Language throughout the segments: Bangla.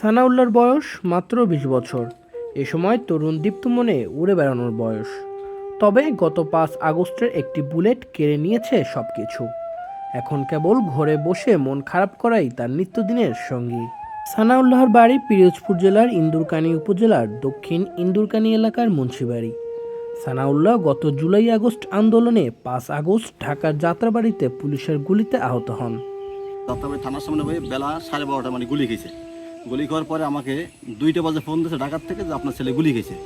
সানাউল্লাহর বয়স মাত্র বিশ বছর। এ সময় তরুণ দীপ্তমনে উড়ে বেড়ানোর বয়স। তবে গত পাঁচ আগস্টের একটি বুলেট কেড়ে নিয়েছে সব কিছু এখন কেবল ঘরে বসে মন খারাপ করাই তার নিত্যদিনের সঙ্গী। সানাউল্লাহর বাড়ি পিরোজপুর জেলার ইন্দুরকানী উপজেলার দক্ষিণ ইন্দুরকানী এলাকার মুন্সিবাড়ি। সানাউল্লাহ গত জুলাই আগস্ট আন্দোলনে পাঁচ আগস্ট ঢাকার যাত্রাবাড়িতে পুলিশের গুলিতে আহত হন। থানার সামনে বেলা সাড়ে বারোটা মানে গুলি খেয়েছে। গুলি খাওয়ার পরে আমাকে দুইটা বাজে ফোন দিয়েছে ঢাকার থেকে যে আপনার ছেলে গুলি খেয়েছে।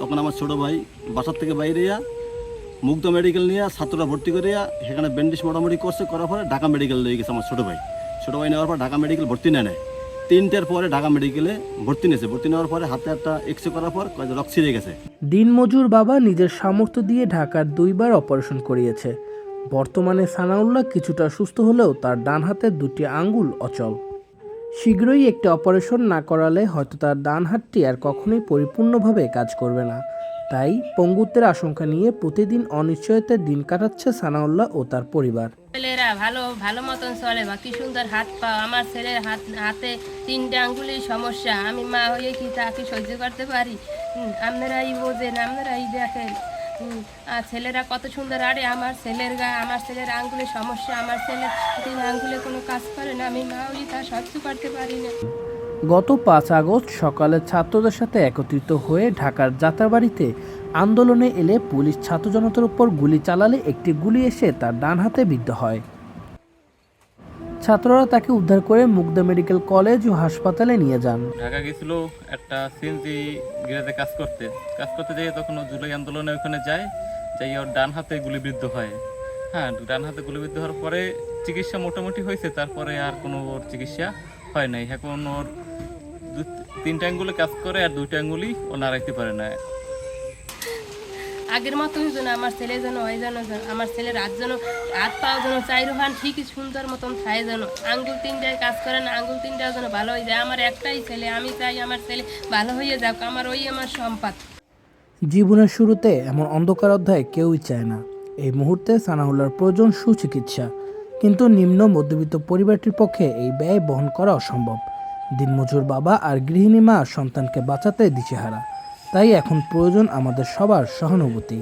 তখন আমার ছোটো ভাই বাসার থেকে বাইরে ইয়া মুগ্ধ মেডিকেল নিয়ে ছাত্ররা ভর্তি করে সেখানে ব্যান্ডেজ মোটামুটি করছে, করার পরে ঢাকা মেডিকেল নিয়ে গেছে আমার ছোটো ভাই। ছোটো ভাই নেওয়ার পর ঢাকা মেডিকেল ভর্তি নেয় নেয় তিনটের পরে ঢাকা মেডিকেলে ভর্তি নিয়েছে। ভর্তি নেওয়ার পরে হাতে একটা এক্স করার পর রক্ত ছিঁড়ে গেছে। দিনমজুর বাবা নিজের সামর্থ্য দিয়ে ঢাকার দুইবার অপারেশন করিয়েছে। বর্তমানে সানাউল্লাহ কিছুটা সুস্থ হলেও তার ডান হাতের দুটি আঙ্গুল অচল। শীঘ্রই একটি অপারেশন না করালে হয়তো তার ডান হাতটি আর কখনোই পরিপূর্ণভাবে কাজ করবে না। তাই পঙ্গুত্বের আশঙ্কা নিয়ে প্রতিদিন অনিশ্চয়তার দিন কাটাচ্ছে সানাউল্লাহ ও তার পরিবার। ছেলেরা ভালো ভালো মতন চলে বা কি সুন্দর হাত পা আমার ছেলের হাত, হাতে তিনটে আঙ্গুলির সমস্যা। আমি মা হয়ে কি তা কি সহ্য করতে পারি? আপনারাই বোঝেন, আপনারাই দেখেন। আর ছেলেরা কত সুন্দর, আরে আমার ছেলের গা, আমার ছেলের আঙ্গুলের সমস্যা, আমার ছেলের তিন আঙ্গুলে কোনো কাজ করে না, আমি মা হয়ে তা সহ্য করতে পারি না। গত পাঁচ আগস্ট সকালে ছাত্রদের সাথে একত্রিত হয়ে ঢাকার যাত্রাবাড়িতে আন্দোলনে এলে পুলিশ ছাত্র জনতার উপর গুলি চালালে একটি গুলি এসে তার ডান হাতে বিদ্ধ হয়। ছাত্ররা তাকে উদ্ধার করে মুগদা মেডিকেল কলেজ ও হাসপাতালে নিয়ে যান। ঢাকা গেছিল একটা সিএনজি গিরাতে কাজ করতে। কাজ করতে যেয়ে তখন জুলাই আন্দোলনে ওখানে যায় যাই ওর ডান হাতে গুলিবিদ্ধ হয়। হ্যাঁ ডান হাতে গুলিবিদ্ধ হওয়ার পরে চিকিৎসা মোটামুটি হয়েছে, তারপরে আর কোনো ওর চিকিৎসা হয় নাই। এখন ওর তিনটা আঙ্গুলে কাজ করে আর দুইটা আঙ্গুলি ও নাড়াইতে পারে না। আগের মতন যেন আমার ছেলে যেন হয় যেন আমার ছেলের হাত যেন, হাত পাও যেন চাইরো হান, ঠিকই সুন্দর মতন খায় যেন। আঙ্গুল তিনটায় কাজ করে না, আঙ্গুল তিনটাও যেন ভালো হয়ে যায়। আমার একটাই ছেলে, আমি চাই আমার ছেলে ভালো হয়ে যাক, আমার ওই আমার সম্পদ। জীবনের শুরুতে এমন অন্ধকার অধ্যায় কেউই চায় না। এই মুহূর্তে সানাহুল্লার প্রয়োজন সুচিকিৎসা। কিন্তু নিম্ন মধ্যবিত্ত পরিবারটির পক্ষে এই ব্যয় বহন করা অসম্ভব দিনমজুর বাবা আর গৃহিণী মা সন্তানকে বাঁচাতে দিশেহারা। তাই এখন প্রয়োজন আমাদের সবার সহানুভূতি।